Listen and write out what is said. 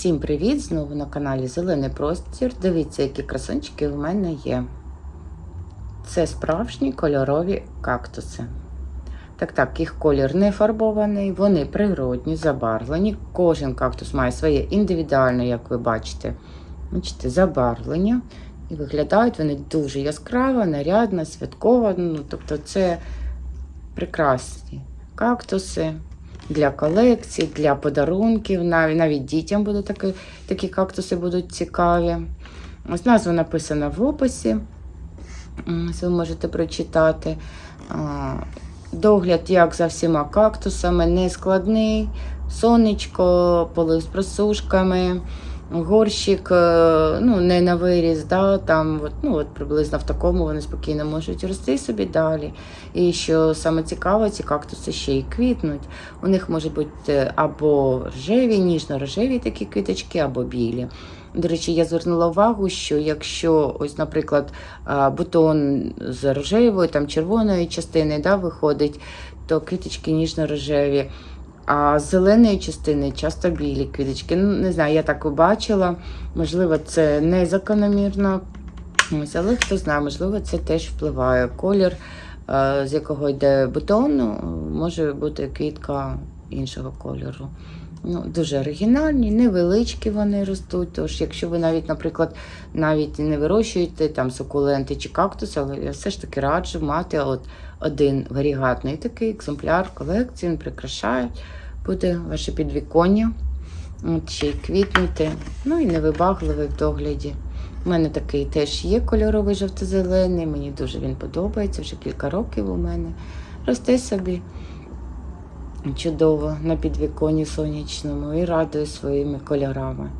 Всім привіт! Знову на каналі Зелений Простір. Дивіться, які красунчики в мене є. Це справжні кольорові кактуси. Так, так, їх колір не фарбований, вони природні, забарвлені. Кожен кактус має своє індивідуальне, як ви бачите, бачите, забарвлення. І виглядають вони дуже яскраво, нарядно, святково. Ну, тобто, це прекрасні кактуси для колекцій, для подарунків. Навіть, навіть дітям будуть такі, такі кактуси будуть цікаві. Ось назва написана в описі. Ось Ви можете прочитати. Догляд, як за всіма кактусами, нескладний. Сонечко, полив з просушками, горщик, е, ну, не на виріз, да, там, от, ну, от приблизно в такому вони спокійно можуть рости собі далі. І що саме цікаво, ці кактуси ще й квітнуть. У них можуть бути або рожеві, ніжно-рожеві такі квіточки, або білі. До речі, я звернула увагу, що якщо, ось, наприклад, бутон з рожевої, там червоної частини да, виходить, то квіточки ніжно-рожеві. А зеленої частини часто білі квіточки. Ну, не знаю, я так побачила. бачила. Можливо, це не закономірно. Але хто знає, можливо, це теж впливає. Колір, е, з якого йде бутон, може бути квітка іншого кольору. Ну, дуже оригінальні, невеличкі вони ростуть. Тож, якщо ви навіть, наприклад, навіть не вирощуєте там сукуленти чи кактуси, але я все ж таки раджу мати от один варігатний такий екземпляр в колекції, він прикрашає, буде ваше підвіконня. От ще й квітнути, ну і невибагливий в догляді. У мене такий теж є кольоровий жовто-зелений, мені дуже він подобається, вже кілька років у мене. Росте собі чудово на підвіконі сонячному і радує своїми кольорами.